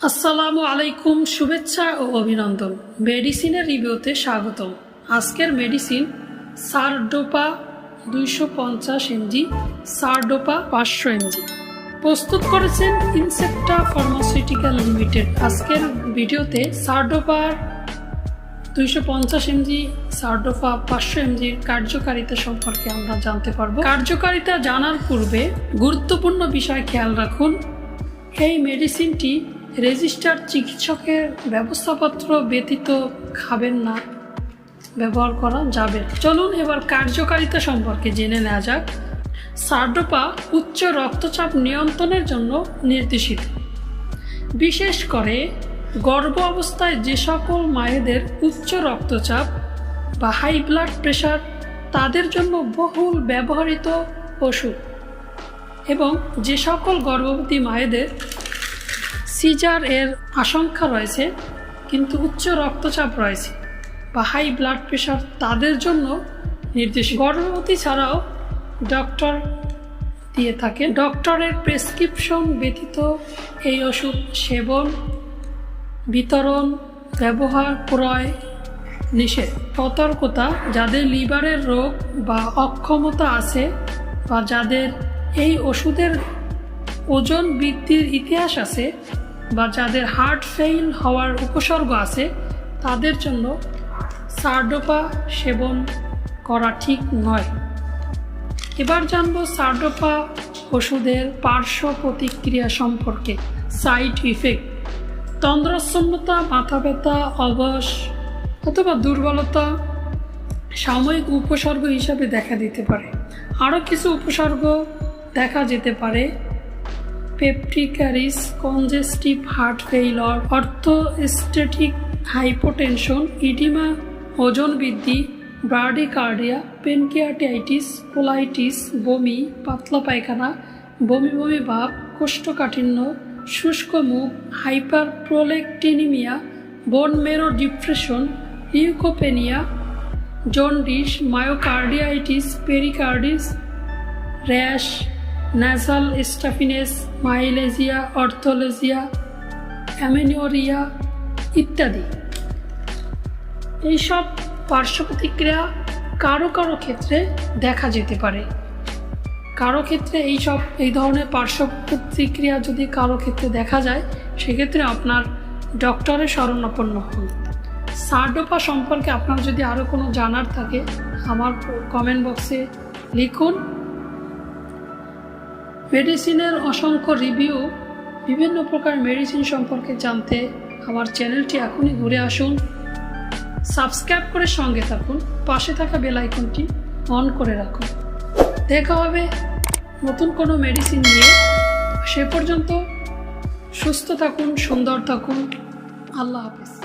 আসসালামু আলাইকুম, শুভেচ্ছা ও অভিনন্দন। মেডিসিনের রিভিউতে স্বাগতম। আজকের মেডিসিন সারডোপা দুইশো পঞ্চাশ এমজি, সারডোপা পাঁচশো এমজি। প্রস্তুত করেছেন ইনসেপ্টা ফার্মাসিউটিক্যাল লিমিটেড। আজকের ভিডিওতে সারডোপার দুইশো পঞ্চাশ এমজি সারডোফা পাঁচশো এমজির কার্যকারিতা সম্পর্কে আমরা জানতে পারব। কার্যকারিতা জানার পূর্বে গুরুত্বপূর্ণ বিষয় খেয়াল রাখুন। এই মেডিসিনটি রেজিস্টার্ড চিকিৎসকের ব্যবস্থাপত্র ব্যতীত খাবেন না, ব্যবহার করা যাবে চলুন এবার কার্যকারিতা সম্পর্কে জেনে নেওয়া যাক। সার্ডোপা উচ্চ রক্তচাপ নিয়ন্ত্রণের জন্য নির্দেশিত। বিশেষ করে গর্ভ অবস্থায় যে সকল মায়েদের উচ্চ রক্তচাপ বা হাই ব্লাড প্রেশার, তাদের জন্য বহুল ব্যবহৃত ওষুধ। এবং যে সকল গর্ভবতী মায়েদের সিজার এর আশঙ্কা রয়েছে, কিন্তু উচ্চ রক্তচাপ রয়েছে বা হাই ব্লাড প্রেশার তাদের জন্য নির্দেশ গর্ভবতী ছাড়াও ডক্টর দিয়ে থাকে ডক্টরের প্রেসক্রিপশন ব্যতীত এই ওষুধ সেবন, বিতরণ, ব্যবহার ক্রয় নিষেধ। সতর্কতা যাদের লিভারের রোগ বা অক্ষমতা আছে বা যাদের এই ওষুধের ওজন বৃদ্ধির ইতিহাস আছে বা যাদের হার্ট ফেইল হওয়ার উপসর্গ আছে, তাদের জন্য সার্ডোপা সেবন করা ঠিক নয়। এবার জানব সার্ডোপা ওষুধের পার্শ্ব প্রতিক্রিয়া সম্পর্কে সাইড ইফেক্ট তন্দ্রাচ্ছন্নতা মাথা ব্যথা অবস অথবা দুর্বলতা সাময়িক উপসর্গ হিসাবে দেখা দিতে পারে। আরও কিছু উপসর্গ দেখা যেতে পারে। পেপটিক্যারিস congestive heart failure orthostatic hypotension oedema ওজন বৃদ্ধি ব্রাডিকার্ডিয়া পেনকিয়াটাইটিস কোলাইটিস বমি, পাতলা পায়খানা, বমি বমি ভাব, কোষ্ঠকাঠিন্য, শুষ্ক মুখ hyperprolactinaemia bone marrow depression leucopenia jaundice myocarditis pericarditis rash nasal stuffiness myalgia arthralgia amenorrhoea ইত্যাদি। এইসব পার্শ্ব প্রতিক্রিয়া কারও কারও ক্ষেত্রে দেখা যেতে পারে। কারও ক্ষেত্রে এই সব এই ধরনের পার্শ্ব প্রতিক্রিয়া যদি কারও ক্ষেত্রে দেখা যায়, সেক্ষেত্রে আপনার ডক্টরের শরণাপন্ন হন। সার্ডোপা সম্পর্কে আপনার যদি আরও কোনো জানার থাকে, আমার কমেন্ট বক্সে লিখুন। মেডিসিনের অসংখ্য রিভিউ, বিভিন্ন প্রকার মেডিসিন সম্পর্কে জানতে আমার চ্যানেলটি এখনই ঘুরে আসুন। সাবস্ক্রাইব করে সঙ্গে থাকুন, পাশে থাকা বেল আইকনটি অন করে রাখুন। দেখা হবে নতুন কোনো মেডিসিন নিয়ে। সে পর্যন্ত সুস্থ থাকুন, সুন্দর থাকুন। আল্লাহ হাফিজ।